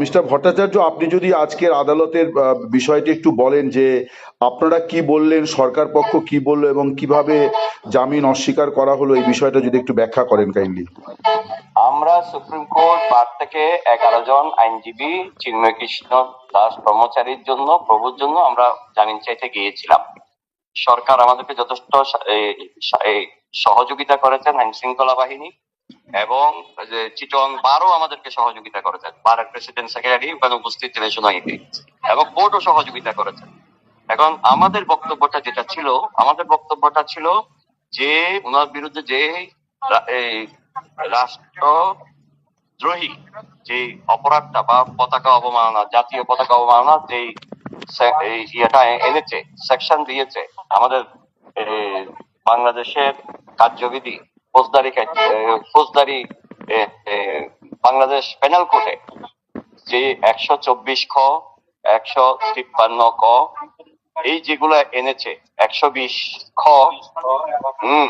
Mister Bhattacharya, আপনি যদি আজকের আদালতের বিষয়টি একটু বলেন যে আপনারা কি বললেন, সরকার পক্ষ কি বলল এবং কীভাবে জামিন অস্বীকার করা হলো, এই বিষয়টা যদি একটু ব্যাখ্যা করেন কাইন্ডলি। আমরা সুপ্রিম কোর্ট বার থেকে এগারো জন আইনজীবী, চিন্ময় কৃষ্ণ দাস ব্রহ্মচারীর জন্য, প্রভুর জন্য আমরা জামিন চাইতে গিয়েছিলাম। সরকার আমাদেরকে যথেষ্ট সহযোগিতা করেছেন আইন শৃঙ্খলা বাহিনী। এবং যে চিটং বারও আমাদেরকে সহযোগিতা করেছেন। বারের প্রেসিডেন্ট সেক্রেটারি ওখানে উপস্থিত ছিলেন শুনানিতে এবং কোর্টও সহযোগিতা করেছেন। এখন আমাদের বক্তব্যটা যেটা ছিল, আমাদের বক্তব্যটা ছিল যে ওনার বিরুদ্ধে যে রা- এই রাষ্ট্র দ্রোহী যে অপরাধটা বা পতাকা অবমাননা, জাতীয় পতাকা অবমাননা যে ইয়েটা এনেছে, সেকশন দিয়েছে আমাদের বাংলাদেশের কার্যবিধি ফৌজদারি ফৌজদারি বাংলাদেশ পেনাল কোডে যে একশো চব্বিশ খ, একশো তিপ্পান্ন ক, এই যেগুলো এনেছে, একশো বিশ খ, হম,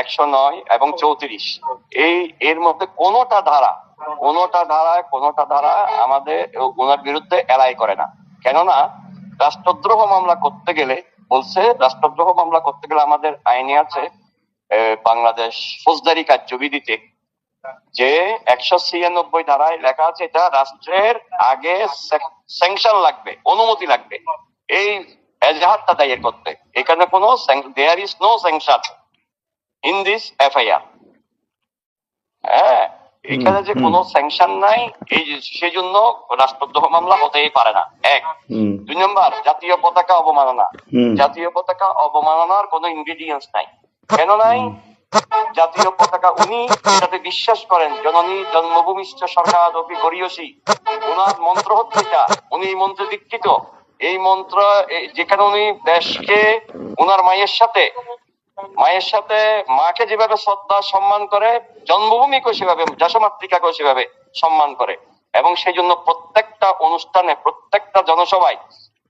একশো নয় এবং চৌত্রিশ। এই, এর মধ্যে কোনোটা ধারা, কোনোটা ধারায়, কোনোটা ধারা আমাদের ওনার বিরুদ্ধে এলাই করে না। কেননা, রাষ্ট্রদ্রোহ মামলা করতে গেলে, বলছে রাষ্ট্রদ্রোহ মামলা করতে গেলে আমাদের আইনে আছে বাংলাদেশ ফৌজদারি কার্যবিধিতে যে একশো ছিয়ানব্বই ধারায় লেখা আছে এটা রাষ্ট্রের আগে স্যাংশন লাগবে অনুমতি লাগবে। এই এজাহারটা দায়ের করতে। এখানে কোনো there is no sanction in this FIR হ্যাঁ এখানে যে কোনো স্যাংশন নাই এই সেজন্য রাষ্ট্রদ্রোহ মামলা হতেই পারে না। এক। দুই নম্বর জাতীয় পতাকা অবমাননা। জাতীয় পতাকা অবমাননার কোনো ইনগ্রেডিয়েন্টস নাই। নাই জাতীয় পতাকা উনি এটাতে বিশ্বাস করেন জননী জন্মভূমিষ্ঠ সরকার অপি গরিয়সী। ওনার মন্ত্র হচ্ছে এটা উনি এই মন্ত্রে দীক্ষিত। এই মন্ত্র যেখানে উনি দেশকে ওনার মায়ের সাথে মায়ের সাথে মাকে যেভাবে শ্রদ্ধা সম্মান করে জন্মভূমিকেও সেভাবে যশোমাতৃকাকেও সেভাবে সম্মান করে। এবং সেই জন্য প্রত্যেকটা অনুষ্ঠানে প্রত্যেকটা জনসভায়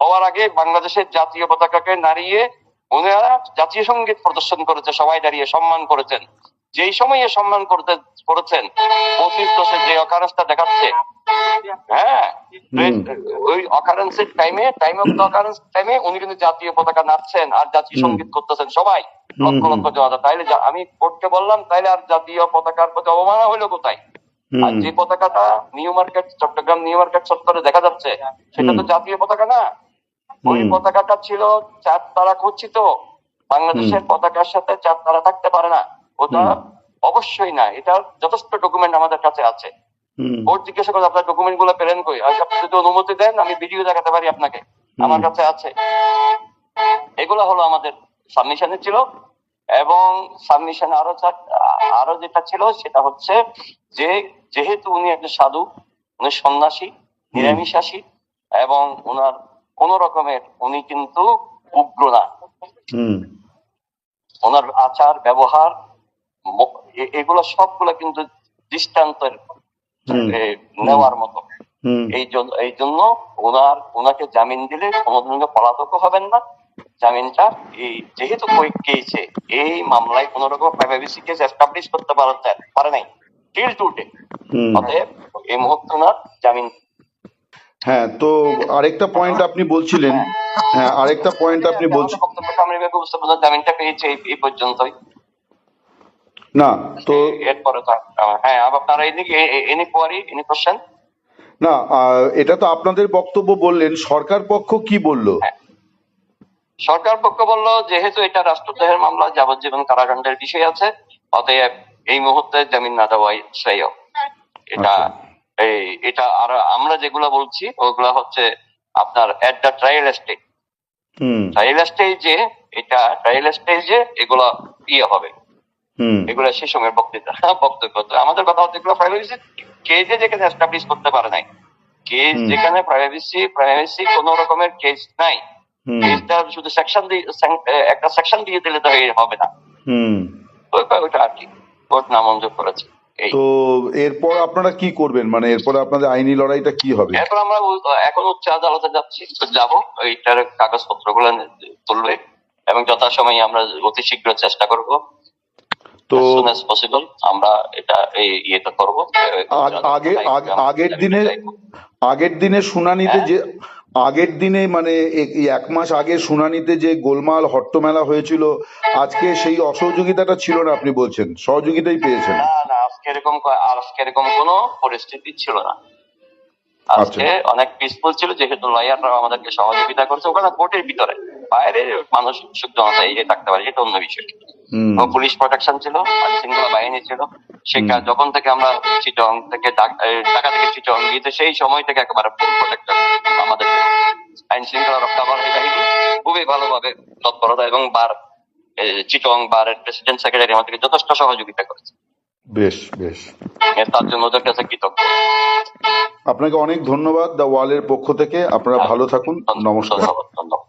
হওয়ার আগে বাংলাদেশের জাতীয় পতাকাকে নাড়িয়ে ওনারা জাতীয় সংগীত প্রদর্শন করেছে সবাই দাঁড়িয়ে সম্মান করেছেন। যেই সময়ে সম্মান করতে করেছেন পঁচিশ যে অকারেন্সটা দেখাচ্ছে হ্যাঁ ওই অকারেন্সের টাইমে টাইম অফ অকারেন্স টাইমে উনি কিন্তু জাতীয় পতাকা নাচছেন আর জাতীয় সংগীত করতেছেন সবাই। লক্ষ লক্ষ জনতা। তাইলে আমি কোর্টকে বললাম তাইলে আর জাতীয় পতাকার প্রতি অবমাননা হইল কোথায়? আর যে পতাকাটা New Market Chattogram New Market চত্বরে দেখা যাচ্ছে সেটা তো জাতীয় পতাকা না। ওই পতাকাটা ছিল চার তারা খচিত বাংলাদেশের পতাকার সাথে চার তারা থাকতে পারে না। ওটা অবশ্যই না। এটা যথেষ্ট ডকুমেন্ট আমাদের কাছে আছে। কোর্ট জিজ্ঞাসা করে আপনার ডকুমেন্টগুলো পেলেন কই? আপনি যদি অনুমতি দেন আমি ভিডিও দেখাতে পারি আপনাকে। আমার কাছে আছে। এগুলো হলো আমাদের সাবমিশনে ছিল। এবং সাবমিশন আরও আরও যেটা ছিল সেটা হচ্ছে যে যেহেতু উনি একজন সাধু উনি সন্ন্যাসী নিরামিষাসী এবং ওনার কোন রকমের উনি কিন্তু উগ্র না ওনার আচার ব্যবহার এগুলো সবগুলো কিন্তু দৃষ্টান্তের নেওয়ার মতো। এই জন্য এই জন্য ওনার ওনাকে জামিন দিলে কোনোদিনও পলাতক হবেন না। জামিনটা এই যেহেতু কেছে এই মামলায় কোন রকম প্রাইভেসি কেস এস্টাবলিশ করতে পারে নাই। টিল টু ডে অতএব এই মুহূর্তে ওনার জামিন হ্যাঁ তো আরেকটা পয়েন্ট আপনি বলছিলেন। হ্যাঁ আরেকটা পয়েন্ট আপনি বলছেন পারলাম জামিনটা পেয়েছে এই- পর্যন্তই। না তো এরপরে হ্যাঁ আপনারা এদিকে এনি কোয়ারি? এনি কোশ্চেন না এটা তো আপনাদের বক্তব্য বললেন সরকার পক্ষ কি বলল? সরকার পক্ষ বলল যেহেতু এটা রাষ্ট্রদ্রোহের মামলা যাবজ্জীবন কারাদণ্ডের বিষয় আছে অতএব এই মুহূর্তে জামিন না দেওয়াই শ্রেয়। এটা আচ্ছা। এই এটা আর আমরা যেগুলো বলছি ওগুলা হচ্ছে আপনার at the trial stage trial স্টেজে এটা ট্রায়াল স্টেজে এগুলো ইয়ে হবে। এগুলো সে সময়ের বক্তৃতা বক্তব্য। তো আমাদের কথা হচ্ছে এগুলো প্রাইভেসি কেজে যেখানে এস্টাবলিশ করতে পারে নাই। কেস যেখানে প্রাইভেসি প্রাইভেসি কোন রকমের কেস নাই। কেসটা শুধু সেকশন দিয়ে একটা সেকশন দিয়ে দিলে তো হবে না। ওইটা আর কি। কোর্ট নামঞ্জুর করেছে। তো এরপর আপনারা কি করবেন? মানে এরপর আপনাদের আইনি লড়াইটা কি হবে? এরপর আমরা এখন উচ্চ আদালতে যাচ্ছি যাব। এইটার কাগজপত্রগুলো তুলবে এবং যথাসময়ে আমরা অতি শীঘ্র চেষ্টা করব। তো possible আমরা এটা এই ইয়েটা করব। আগ- আগে আগের দিনে আগের দিনে শুনানিতে যে আগের দিনে মানে এক মাস আগে শুনানিতে যে গোলমাল হট্টমেলা হয়েছিল আজকে সেই অসহযোগিতাটা ছিল না আপনি বলছেন। সহযোগিতাই পেয়েছেন। না এরকম আজকে এরকম কোনো পরিস্থিতি ছিল না। আজকে অনেক পিসফুল ছিল যেহেতু লয়াররাও আমাদেরকে সহযোগিতা করছে ওখানে কোর্টের ভিতরে। বাইরে মানুষ সুখ জনতা এই থাকতে পারে এটা অন্য বিষয়। পুলিশ প্রোটেকশন ছিল আইন শৃঙ্খলা বাহিনী ছিল। সেটা যখন থেকে আমরা চিটং থেকে ঢাকা থেকে চিটং গিয়েছে সেই সময় থেকে একেবারে ফুল প্রোটেক্টর আমাদের। আইন শৃঙ্খলা রক্ষাকারী বাহিনী খুবই ভালোভাবে তৎপরতা এবং বার চিটং বারের প্রেসিডেন্ট সেক্রেটারি আমাদেরকে যথেষ্ট সহযোগিতা করেছে। বেশ বেশ। তার জন্য ওদের কাছে কৃতজ্ঞ। আপনাকে অনেক ধন্যবাদ দ্য ওয়ালের পক্ষ থেকে। আপনারা ভালো থাকুন। নমস্কার।